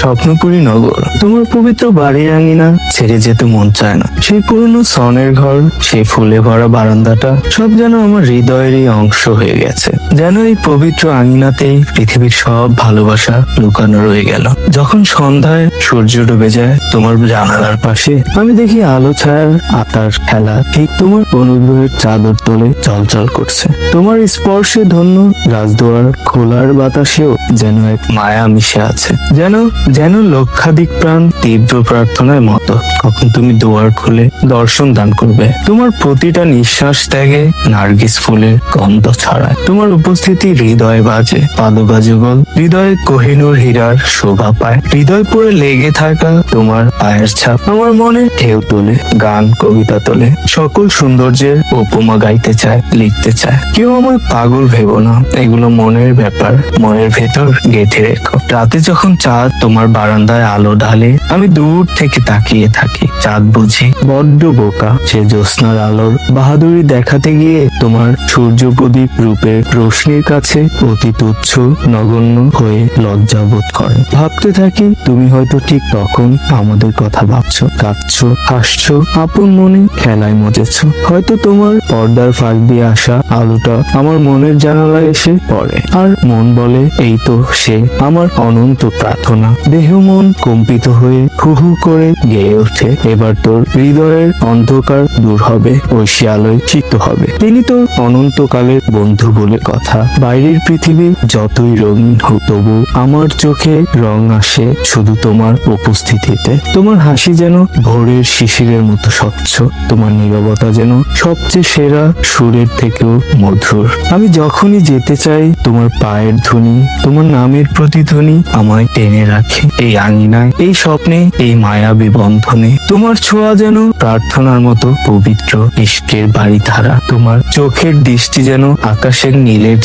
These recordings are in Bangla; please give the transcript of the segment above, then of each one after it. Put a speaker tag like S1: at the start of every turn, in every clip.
S1: স্বপ্নপুরী নগর। তোমার পবিত্র বাড়ির আঙিনা ছেড়ে যেতে মন চায় না। সেই পুরনো সনের ঘর, সেই ফুলে ভরা বারান্দাটা, সব যেন আমার হৃদয়েরই অংশ হয়ে গেছে। যেন এই পবিত্র আঙিনাতেই পৃথিবীর সব ভালোবাসা লুকানো রয়ে গেল। যখন সন্ধ্যায় সূর্য ডুবে যায় তোমার জানালার পাশে, আমি দেখি আলো ছায়ার আতার খেলা, ঠিক তোমার অনুগ্রহের চাদর তোলে চলচল করছে। তোমার স্পর্শে ধন্য রাজদুয়ার খোলার বাতাসেও যেন এক মায়া মিশে আছে। যেন যেন লক্ষাধিক প্রাণ তীব্র প্রার্থনার মতো। কখন তুমি দুয়ার খুলে দর্শন দান করবে। তোমার প্রতিটা নিঃশ্বাস ত্যাগে নার্গিস ফুলের গন্ধ ছড়ায়। তোমার উপস্থিতি হৃদয় বাজে। পাদুকা যুগল হৃদয়ে কোহিনুর হীরার শোভা পায়। হৃদয় পুরে লেগে থাকা তোমার পায়ের ছাপ আমার মনে ঢেউ তোলে, গান, কবিতা তোলে। সকল সৌন্দর্যের উপমা গাইতে চায়, লিখতে চায়। কেউ আমার পাগল ভেবো না। এগুলো মনের ব্যাপার, মনের ভেতর গেঁথে রেখো। রাতে যখন চাঁদ তোমার বারান্দায় আলো ঢালে, আমি দূর থেকে তাকিয়ে থাকি চাঁদ বুঝি। বড্ড বোকা সে জ্যোৎস্নার আলোর বাহাদুরি দেখাতে গিয়ে তোমার সূর্য প্রদীপ রূপের রোশনির কাছে অতি তুচ্ছ, নগণ্য হয়ে লজ্জা বোধ করে। ভাবতে থাকি, তুমি হয়তো ঠিক তখন আমাদের কথা ভাবছ, কাঁদছো, হাসছো, আপন মনে খেলায় মজেছ। হয়তো তোমার পর্দার ফাঁক দিয়ে আসা আলোটা আমার মনের জানালায় এসে পড়ে। আর মন বলে, এই তো সে আমার অনন্ত প্রার্থনা। দেহ মন কম্পিত হয়ে হু হু করে গেয়ে ওঠে। এবার তোর হৃদয়ের অন্ধকার দূর হবে ঐশী আলোয় চিত্ত হবে। তিনি তো অনন্তকালের বন্ধু বলে কথা। বাইরের পৃথিবী যতই রঙিন হোক, তবু আমার চোখে রং আসে শুধু তোমার উপস্থিতিতে। তোমার হাসি যেন ভোরের শিশিরের মতো স্বচ্ছ। তোমার নীরবতা যেন সবচেয়ে সেরা সুরের থেকেও মধুর। আমি যখনই যেতে চাই, তোমার পায়ের ধ্বনি, তোমার নামের প্রতিধ্বনি আমায় টেনে রাখে এই আঙিনায়, এই স্বপ্নে, এই মায়াবী বন্ধনে। তোমার ছোঁয়া যেন প্রার্থনার মতো পবিত্র ইষ্কের বাড়ি ধারা তোমার চোখের দৃষ্টি যেন আকাশের নীলের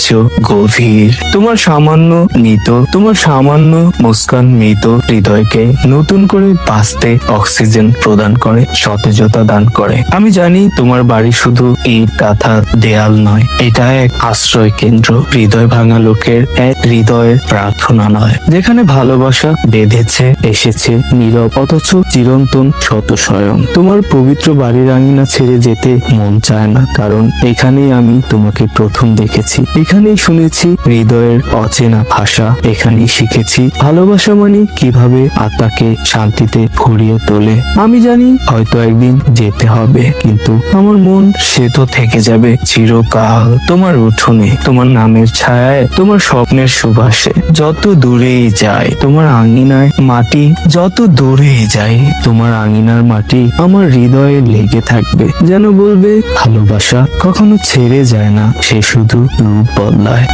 S1: গভীর। তোমার সামান্য মৃত, তোমার সামান্য মুস্কান মৃত হৃদয়কে নতুন করে বাঁচতে অক্সিজেন প্রদান করে, সতেজতা দান করে। আমি জানি তোমার বাড়ি শুধু ইট কাঁথা দেয়াল নয় এটা এক আশ্রয় কেন্দ্র হৃদয় ভাঙা লোকের এক হৃদয়ের প্রার্থনা নয়, যেখানে ভালোবাসা বেঁধেছে, এসেছে, নীরব অথচ চিরন্তন শত স্বয়ং তোমার পবিত্র বাড়ির আঙিনা ছেড়ে যেতে মন চায় না, কারণ এখানেই আমি তোমাকে প্রথম দেখেছি। এখানেই শুনেছি হৃদয়ের অচেনা ভাষা, এখানেই শিখেছি ভালোবাসা মানে কীভাবে আত্মাকে শান্তিতে ভরিয়ে তোলে। আমি জানি হয়তো একদিন যেতে হবে, কিন্তু আমার মন সে তো থেকে যাবে চিরকাল। তোমার উঠোনে, তোমার নামের ছায়ায়, তোমার স্বপ্নের সুবাসে যত দূরেই যায় তোমার আঙিনায় মাটি, যত দূরেই যায় তোমার আঙিনার মাটি, আমার হৃদয়ে লেগে থাকবে। যেন বলবে, ভালোবাসা কখনো ছেড়ে যায় না, সে শুধু রূপ বদলায়।